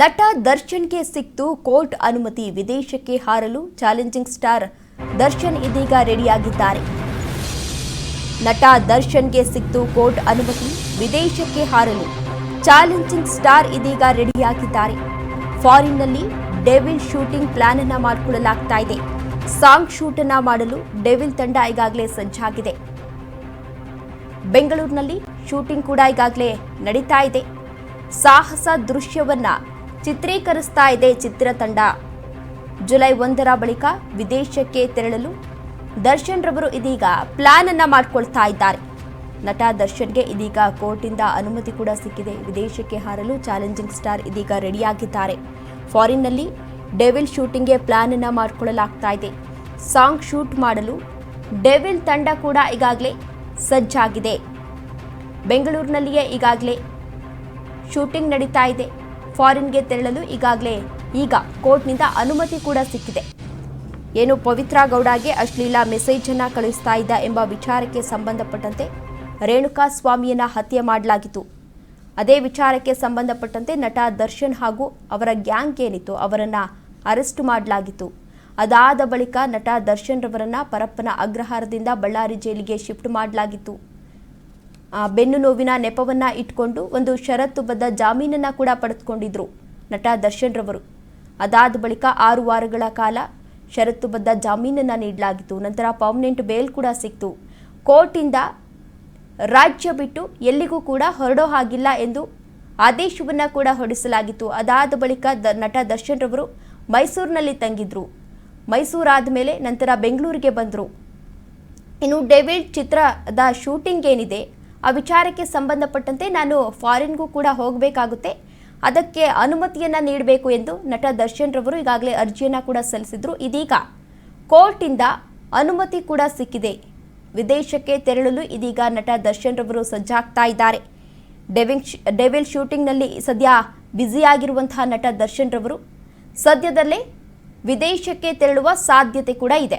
ನಟ ದರ್ಶನ್ಗೆ ಸಿಕ್ತು ಕೋರ್ಟ್ ಅನುಮತಿ, ವಿದೇಶಕ್ಕೆ ಹಾರಲು ಚಾಲೆಂಜಿಂಗ್ ಸ್ಟಾರ್ ದರ್ಶನ್ ಇದೀಗ ರೆಡಿಯಾಗಿದ್ದಾರೆ. ನಟ ದರ್ಶನ್ಗೆ ಸಿಕ್ತು ಕೋರ್ಟ್ ಅನುಮತಿ, ವಿದೇಶಕ್ಕೆ ಹಾರಲು ಚಾಲೆಂಜಿಂಗ್ ಸ್ಟಾರ್ ಇದೀಗ ರೆಡಿಯಾಗಿದ್ದಾರೆ. ಫಾರಿನ್ನಲ್ಲಿ ಡೆವಿಲ್ ಶೂಟಿಂಗ್ ಪ್ಲಾನ್ ಅನ್ನ ಮಾಡಿಕೊಳ್ಳಲಾಗ್ತಾ ಇದೆ. ಸಾಂಗ್ ಶೂಟ್ ಅನ್ನ ಮಾಡಲು ಡೆವಿಲ್ ತಂಡ ಈಗಾಗಲೇ ಸಜ್ಜಾಗಿದೆ. ಬೆಂಗಳೂರಿನಲ್ಲಿ ಶೂಟಿಂಗ್ ಕೂಡ ಈಗಾಗಲೇ ನಡೀತಾ ಇದೆ. ಸಾಹಸ ದೃಶ್ಯವನ್ನ ಚಿತ್ರೀಕರಿಸ್ತಾ ಇದೆ ಚಿತ್ರತಂಡ ಜುಲೈ ಒಂದರ ಬಳಿಕ ವಿದೇಶಕ್ಕೆ ತೆರಳಲು ದರ್ಶನ್ ರವರು ಇದೀಗ ಪ್ಲಾನ್ ಅನ್ನ ಮಾಡ್ಕೊಳ್ತಾ ಇದ್ದಾರೆ. ನಟ ದರ್ಶನ್ಗೆ ಇದೀಗ ಕೋರ್ಟಿಂದ ಅನುಮತಿ ಕೂಡ ಸಿಕ್ಕಿದೆ. ವಿದೇಶಕ್ಕೆ ಹಾರಲು ಚಾಲೆಂಜಿಂಗ್ ಸ್ಟಾರ್ ಇದೀಗ ರೆಡಿಯಾಗಿದ್ದಾರೆ. ಫಾರಿನ್ನಲ್ಲಿ ಡೆವಿಲ್ ಶೂಟಿಂಗ್ಗೆ ಪ್ಲಾನ್ ಅನ್ನ ಮಾಡಿಕೊಳ್ಳಲಾಗ್ತಾ ಇದೆ. ಸಾಂಗ್ ಶೂಟ್ ಮಾಡಲು ಡೆವಿಲ್ ತಂಡ ಕೂಡ ಈಗಾಗಲೇ ಸಜ್ಜಾಗಿದೆ. ಬೆಂಗಳೂರಿನಲ್ಲಿಯೇ ಈಗಾಗಲೇ ಶೂಟಿಂಗ್ ನಡೀತಾ ಇದೆ. ಫಾರಿನ್ಗೆ ತೆರಳಲು ಈಗಾಗಲೇ ಈಗ ಕೋರ್ಟ್ನಿಂದ ಅನುಮತಿ ಕೂಡ ಸಿಕ್ಕಿದೆ. ಏನು ಪವಿತ್ರ ಗೌಡಗೆ ಅಶ್ಲೀಲ ಮೆಸೇಜ್ ಅನ್ನ ಕಳುಹಿಸ್ತಾ ಇದ್ದ ಎಂಬ ವಿಚಾರಕ್ಕೆ ಸಂಬಂಧಪಟ್ಟಂತೆ ರೇಣುಕಾ ಸ್ವಾಮಿಯನ್ನ ಹತ್ಯೆ ಮಾಡಲಾಗಿತ್ತು. ಅದೇ ವಿಚಾರಕ್ಕೆ ಸಂಬಂಧಪಟ್ಟಂತೆ ನಟ ದರ್ಶನ್ ಹಾಗೂ ಅವರ ಗ್ಯಾಂಗ್ ಏನಿತ್ತು ಅವರನ್ನ ಅರೆಸ್ಟ್ ಮಾಡಲಾಗಿತ್ತು. ಅದಾದ ಬಳಿಕ ನಟ ದರ್ಶನ್ ರವರನ್ನ ಪರಪ್ಪನ ಅಗ್ರಹಾರದಿಂದ ಬಳ್ಳಾರಿ ಜೈಲಿಗೆ ಶಿಫ್ಟ್ ಮಾಡಲಾಗಿತ್ತು. ಬೆನ್ನು ನೋವಿನ ನೆಪವನ್ನ ಇಟ್ಕೊಂಡು ಒಂದು ಷರತ್ತುಬದ್ಧ ಜಾಮೀನನ್ನ ಕೂಡ ಪಡೆದುಕೊಂಡಿದ್ರು ನಟ ದರ್ಶನ್ ರವರು. ಅದಾದ ಬಳಿಕ ಆರು ವಾರಗಳ ಕಾಲ ಷರತ್ತುಬದ್ಧ ಜಾಮೀನನ್ನ ನೀಡಲಾಗಿತ್ತು. ನಂತರ ಪರ್ಮನೆಂಟ್ ಬೇಲ್ ಕೂಡ ಸಿಕ್ತು. ಕೋರ್ಟಿಂದ ರಾಜ್ಯ ಬಿಟ್ಟು ಎಲ್ಲಿಗೂ ಕೂಡ ಹೊರಡೋ ಹಾಗಿಲ್ಲ ಎಂದು ಆದೇಶವನ್ನ ಕೂಡ ಹೊರಡಿಸಲಾಗಿತ್ತು. ಅದಾದ ಬಳಿಕ ದ ನಟ ದರ್ಶನ್ ರವರು ಮೈಸೂರಿನಲ್ಲಿ ತಂಗಿದ್ರು. ಮೈಸೂರಾದ ಮೇಲೆ ನಂತರ ಬೆಂಗಳೂರಿಗೆ ಬಂದರು. ಇನ್ನು ಡೆವಿಲ್ ಚಿತ್ರದ ಶೂಟಿಂಗ್ ಏನಿದೆ ಆ ವಿಚಾರಕ್ಕೆ ಸಂಬಂಧಪಟ್ಟಂತೆ ನಾನು ಫಾರಿನ್ಗೂ ಕೂಡ ಹೋಗಬೇಕಾಗುತ್ತೆ. ಅದಕ್ಕೆ ಅನುಮತಿಯನ್ನ ನೀಡಬೇಕು ಎಂದು ನಟ ದರ್ಶನ್ ರವರು ಈಗಾಗಲೇ ಅರ್ಜಿಯನ್ನ ಕೂಡ ಸಲ್ಲಿಸಿದ್ರು. ಇದೀಗ ಕೋರ್ಟಿಂದ ಅನುಮತಿ ಕೂಡ ಸಿಕ್ಕಿದೆ. ವಿದೇಶಕ್ಕೆ ತೆರಳಲು ಇದೀಗ ನಟ ದರ್ಶನ್ ರವರು ಸಜ್ಜಾಗ್ತಾ ಇದ್ದಾರೆ. ಡೆವಿಂಗ್ ಡೆವಿಲ್ ಶೂಟಿಂಗ್ನಲ್ಲಿ ಸದ್ಯ ಬ್ಯುಸಿಯಾಗಿರುವಂತಹ ನಟ ದರ್ಶನ್ ರವರು ಸದ್ಯದಲ್ಲೇ ವಿದೇಶಕ್ಕೆ ತೆರಳುವ ಸಾಧ್ಯತೆ ಕೂಡ ಇದೆ.